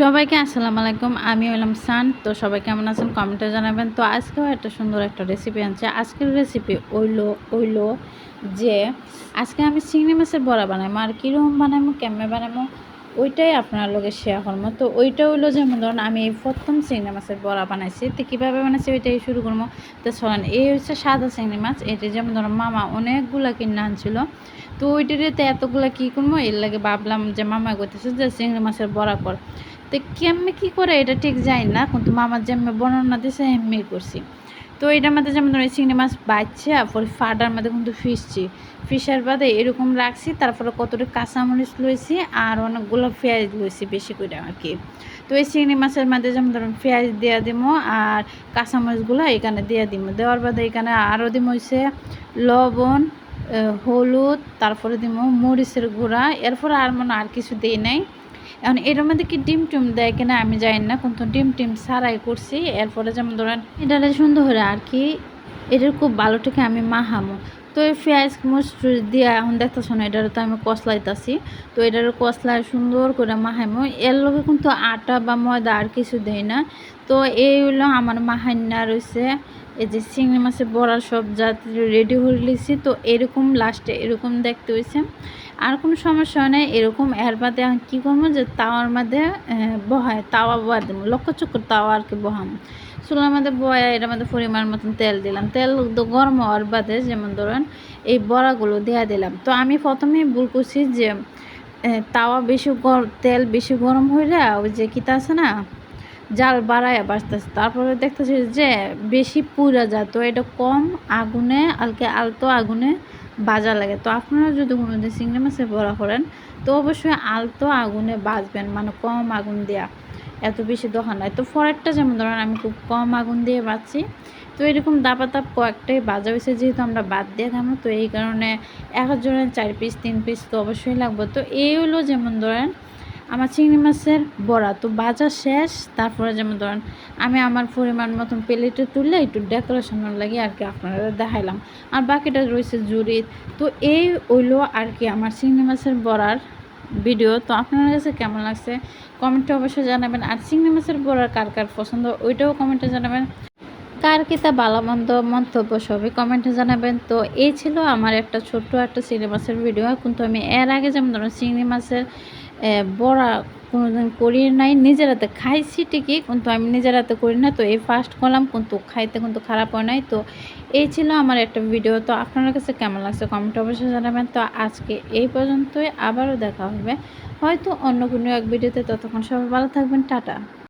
সবাইকে আসসালামু আলাইকুম। আমি হলাম সান। তো সবাই কেমন আছেন? কমেন্টে জানাবেন। তো আজকেও একটা সুন্দর একটা রেসিপি আনছে। আজকের রেসিপি ওইলো ওইলো যে আজকে আমি চিংড়ি মাছের বড়া বানাবো আর কীরকম বানাবো কেমনে বানাবো ওইটাই আপনার লোকে শেয়ার করব তো ওইটা হইল যেমন ধরুন, আমি এই প্রথম চিংড়ি মাছের বড়া বানাইছি। তো কীভাবে বানাইছি ওইটাই শুরু করব তো চলেন এই হচ্ছে সাদা চিংড়ি মাছ। এটি যেমন ধরুন, মামা অনেকগুলা কিনে আনছিল। তো ওইটাতে এতগুলা কী করব এর লাগে ভাবলাম যে মামা করতেছে যে চিংড়ি মাছের বড়া কর। তো কেমনে কী করে, এটা ঠিক যায় না, কিন্তু মামার যেমনি বর্ণনা দিছে এমনি করছি। তো এটার মধ্যে যেমন ধরো চিংড়ি মাছ বাচ্চা পরে ফাটার মধ্যে কিন্তু ফিসছি। ফিসার বাদে এরকম রাখছি, তারপরে কতটা কাঁচামরিচ লইছি আর অনেকগুলো পেঁয়াজ লইছি বেশি করে আর কি। তো এই চিংড়ি মাছের মধ্যে যেমন ধরুন পেঁয়াজ দিয়ে দিব আর কাঁচামরিচগুলো এখানে দেওয়া দিব দেওয়ার বাদে এখানে আরও দিব হয়েছে লবণ হলুদ, তারপরে দিব মরিচের গুঁড়া। এরপরে আর মনে আর কিছু দিই নাই। এখন এর মধ্যে কি ডিম টিম দেয় কিনা আমি জানি না, কিন্তু ডিম টিম সারাই করছি। এরপরে যেমন ধরেন, এটা সুন্দর আর কি, এটার খুব ভালো থেকে আমি মাহামো তো এই পেঁয়াজ মরিচ দিয়ে এখন দেখতেছ না এটার তো আমি কষলাইতেছি। তো এটার কষলায় সুন্দর করে মাহাইমো এর লগে কিন্তু আটা বা ময়দা আর কিছু দেয় না। তো এই হলো আমার মাহান্না রয়েছে। এই যে চিংড়ি মাছের বড়ার সব জাতি রেডি হয়ে লিছি তো এরকম লাস্টে এরকম দেখতে হয়েছে। আর কোনো সমস্যা নেই এরকম এর বাদে কী করব যে তাওয়ার মধ্যে বহায়, তাওয়া বয়া দেবো লক্ষ চক্কর তাওয়া আর কি বহাম। চুলার মধ্যে বয়া এটার মধ্যে পরিমাণ মতন তেল দিলাম। তেল গরম হওয়ার বাদে, যেমন ধরেন এই বড়াগুলো দেওয়া দিলাম। তো আমি প্রথমেই ভুল করছি যে তাওয়া বেশি গরম তেল বেশি গরম হইলে ওই যে কিতা আছে না, জাল বাড়ায় বাঁচতেছে তারপরে দেখতেছি যে বেশি পুরা যায়। তো এটা কম আগুনে আলকে আলতো আগুনে বাজা লাগে। তো আপনারা যদি কোনো দিন চিংড়ি মাছের বড়া করেন, তো অবশ্যই আলতো আগুনে বাজবেন মানে কম আগুন দেওয়া এত বেশি দোকান নয়। তো ফরেরটা যেমন ধরেন আমি খুব কম আগুন দিয়ে বাঁচছি, তো এরকম দাপা তাপ কয়েকটাই বাজা হয়েছে যেহেতু আমরা বাদ দিয়ে খাব তো এই কারণে এক একজনের চার পিস তিন পিস তো অবশ্যই লাগবে। তো এই হলো যেমন ধরেন আমার চিংড়ি মাছের বড়া, তো বাজার শেষ, তারপরে যেমন ধরেন আমি আমার পরিমাণ মতন প্লেটে তুললে একটু ডেকোরেশনের লাগে আর কি আপনারা দেখাইলাম। আর বাকিটা রয়েছে জুড়ি তো এই ওইলো আর কি আমার চিংড়ি মাছের বড়ার ভিডিও, তো আপনার কাছে কেমন লাগছে? কমেন্টে অবশ্যই জানাবেন। আর চিংড়ি মাছের বড়ার কার কার পছন্দ, ওইটাও কমেন্টে জানাবেন। কার কিতা ভালো মন্দ মন্তব্য সবই কমেন্টে জানাবেন। তো এই ছিল আমার একটা ছোট্ট একটা চিংড়ি মাছের ভিডিও। কিন্তু আমি এর আগে যেমন ধরুন চিংড়ি মাছের বড়া কোনোদিন করি নাই, নিজের হাতে খাইছি ঠিকই, কিন্তু আমি নিজের হাতে করি না। তো এই ফার্স্ট করলাম, কিন্তু খাইতে কিন্তু খারাপ হয় নাই। তো এই ছিল আমার একটা ভিডিও তো আপনার কাছে কেমন লাগছে কমেন্ট অবশ্যই জানাবেন। তো আজকে এই পর্যন্তই, আবারও দেখা হবে। হয়তো অন্য কোনো এক ভিডিওতে ততক্ষণ সবাই ভালো থাকবেন। টাটা।